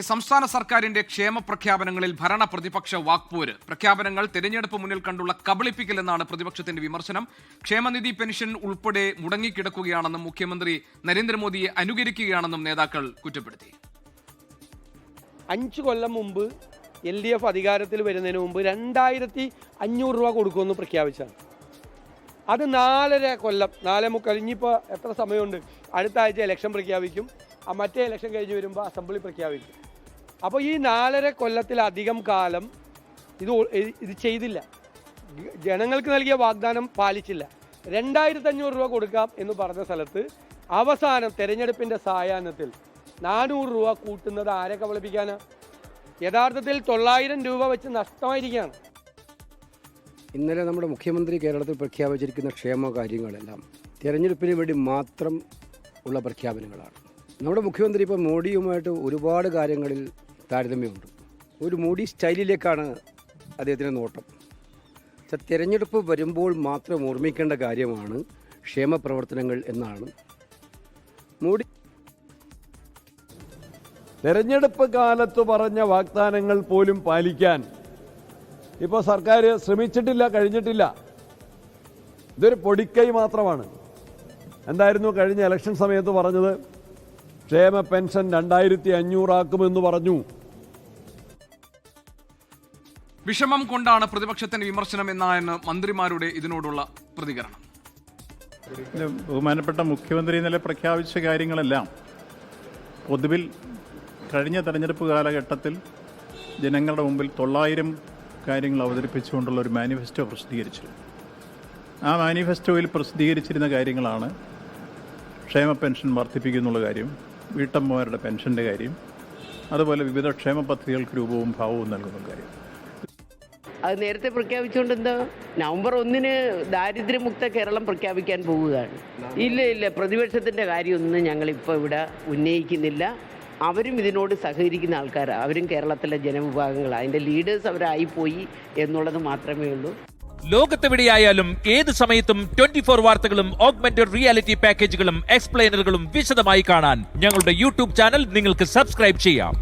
സംസ്ഥാന സർക്കാരിന്റെ ക്ഷേമ പ്രഖ്യാപനങ്ങളിൽ ഭരണ പ്രതിപക്ഷ വാക്പോര്. പ്രഖ്യാപനങ്ങൾ തെരഞ്ഞെടുപ്പ് മുന്നിൽ കണ്ടുള്ള കബളിപ്പിക്കലെന്നാണ് പ്രതിപക്ഷത്തിന്റെ വിമർശനം. ക്ഷേമനിധി പെൻഷൻ ഉൾപ്പെടെ മുടങ്ങിക്കിടക്കുകയാണെന്നും മുഖ്യമന്ത്രി നരേന്ദ്രമോദിയെ അനുകരിക്കുകയാണെന്നും നേതാക്കൾ കുറ്റപ്പെടുത്തി. അഞ്ചു കൊല്ലം മുമ്പ് എൽ ഡി എഫ് അധികാരത്തിൽ വരുന്നതിന് മുമ്പ് രണ്ടായിരത്തി അഞ്ഞൂറ് രൂപ കൊടുക്കുമെന്ന് പ്രഖ്യാപിച്ചാണ്. അത് നാലര കൊല്ലം നാലേ മുക്കാൽ. എത്ര സമയമുണ്ട്? അടുത്ത ആഴ്ച ഇലക്ഷൻ പ്രഖ്യാപിക്കും. ആ മറ്റേ ഇലക്ഷൻ കഴിഞ്ഞ് വരുമ്പോൾ അസംബ്ലി പ്രഖ്യാപിക്കും. അപ്പോൾ ഈ നാലര കൊല്ലത്തിലധികം കാലം ഇത് ഇത് ചെയ്തില്ല. ജനങ്ങൾക്ക് നൽകിയ വാഗ്ദാനം പാലിച്ചില്ല. രണ്ടായിരത്തി അഞ്ഞൂറ് രൂപ കൊടുക്കാം എന്ന് പറഞ്ഞ സ്ഥലത്ത് അവസാനം തെരഞ്ഞെടുപ്പിന്റെ സായാഹ്നത്തിൽ നാനൂറ് രൂപ കൂട്ടുന്നത് ആരെ കബളിപ്പിക്കാനാണ് യഥാർത്ഥത്തിൽ തൊള്ളായിരം രൂപ വെച്ച് നഷ്ടമായിരിക്കുകയാണ്. ഇന്നലെ നമ്മുടെ മുഖ്യമന്ത്രി കേരളത്തിൽ പ്രഖ്യാപിച്ചിരിക്കുന്ന ക്ഷേമ കാര്യങ്ങളെല്ലാം തിരഞ്ഞെടുപ്പിന് വേണ്ടി മാത്രം ഉള്ള പ്രഖ്യാപനങ്ങളാണ്. നമ്മുടെ മുഖ്യമന്ത്രി ഇപ്പോൾ മോഡിയുമായിട്ട് ഒരുപാട് കാര്യങ്ങളിൽ താരതമ്യമുണ്ട്. ഒരു മോഡി സ്റ്റൈലിലേക്കാണ് അദ്ദേഹത്തിന്റെ നോട്ടം. തിരഞ്ഞെടുപ്പ് വരുമ്പോൾ മാത്രം ഓർമ്മിക്കേണ്ട കാര്യമാണ് ക്ഷേമ പ്രവർത്തനങ്ങൾ എന്നാണ്. മോഡി തിരഞ്ഞെടുപ്പ് കാലത്ത് പറഞ്ഞ വാഗ്ദാനങ്ങൾ പോലും പാലിക്കാൻ ഇപ്പോൾ സർക്കാർ ശ്രമിച്ചിട്ടില്ല കഴിഞ്ഞിട്ടില്ല. ഇതൊരു പൊടിക്കൈ മാത്രമാണ്. എന്തായിരുന്നു കഴിഞ്ഞ ഇലക്ഷൻ സമയത്ത് പറഞ്ഞത്? ക്ഷേമ പെൻഷൻ രണ്ടായിരത്തി അഞ്ഞൂറാക്കുമെന്ന് പറഞ്ഞു. വിഷമം കൊണ്ടാണ് പ്രതിപക്ഷത്തിന്റെ വിമർശനം എന്നാണ് മന്ത്രിമാരുടെ ഇതിനോടുള്ള പ്രതികരണം. ബഹുമാനപ്പെട്ട മുഖ്യമന്ത്രി ഇന്നലെ പ്രഖ്യാപിച്ച കാര്യങ്ങളെല്ലാം പൊതുവിൽ കഴിഞ്ഞ തെരഞ്ഞെടുപ്പ് കാലഘട്ടത്തിൽ ജനങ്ങളുടെ മുമ്പിൽ തൊള്ളായിരം കാര്യങ്ങൾ അവതരിപ്പിച്ചുകൊണ്ടുള്ള ഒരു മാനിഫെസ്റ്റോ പ്രസിദ്ധീകരിച്ചു ആ മാനിഫെസ്റ്റോയിൽ പ്രസിദ്ധീകരിച്ചിരുന്ന കാര്യങ്ങളാണ് ക്ഷേമ പെൻഷൻ വർദ്ധിപ്പിക്കുന്നുള്ള കാര്യം വീട്ടമ്മമാരുടെ പെൻഷന്റെ കാര്യം അതുപോലെ വിവിധ ക്ഷേമ പദ്ധതികൾക്ക് രൂപവും ഭാവവും നൽകുന്ന കാര്യം. അത് നേരത്തെ പ്രഖ്യാപിച്ചുകൊണ്ട് എന്താ? നവംബർ ഒന്നിന് ദാരിദ്ര്യമുക്ത കേരളം പ്രഖ്യാപിക്കാൻ പോവുകയാണ്. ഇല്ല ഇല്ല പ്രതിപക്ഷത്തിന്റെ കാര്യമൊന്നും ഞങ്ങളിപ്പോൾ ഇവിടെ ഉന്നയിക്കുന്നില്ല. അവരും ഇതിനോട് സഹകരിക്കുന്ന ആൾക്കാരാണ് അവരും കേരളത്തിലെ ജനവിഭാഗങ്ങളാണ് അതിന്റെ ലീഡേഴ്സ് അവരായി പോയി എന്നുള്ളത് മാത്രമേ ഉള്ളൂ. ലോകത്തെവിടെയായാലും ഏത് സമയത്തും ട്വന്റി ഫോർ വാർത്തകളും ഓഗ്മെന്റഡ് റിയാലിറ്റി പാക്കേജുകളും എക്സ്പ്ലെയിനറുകളും വിശദമായി കാണാൻ ഞങ്ങളുടെ യൂട്യൂബ് ചാനൽ നിങ്ങൾക്ക് സബ്സ്ക്രൈബ് ചെയ്യാം.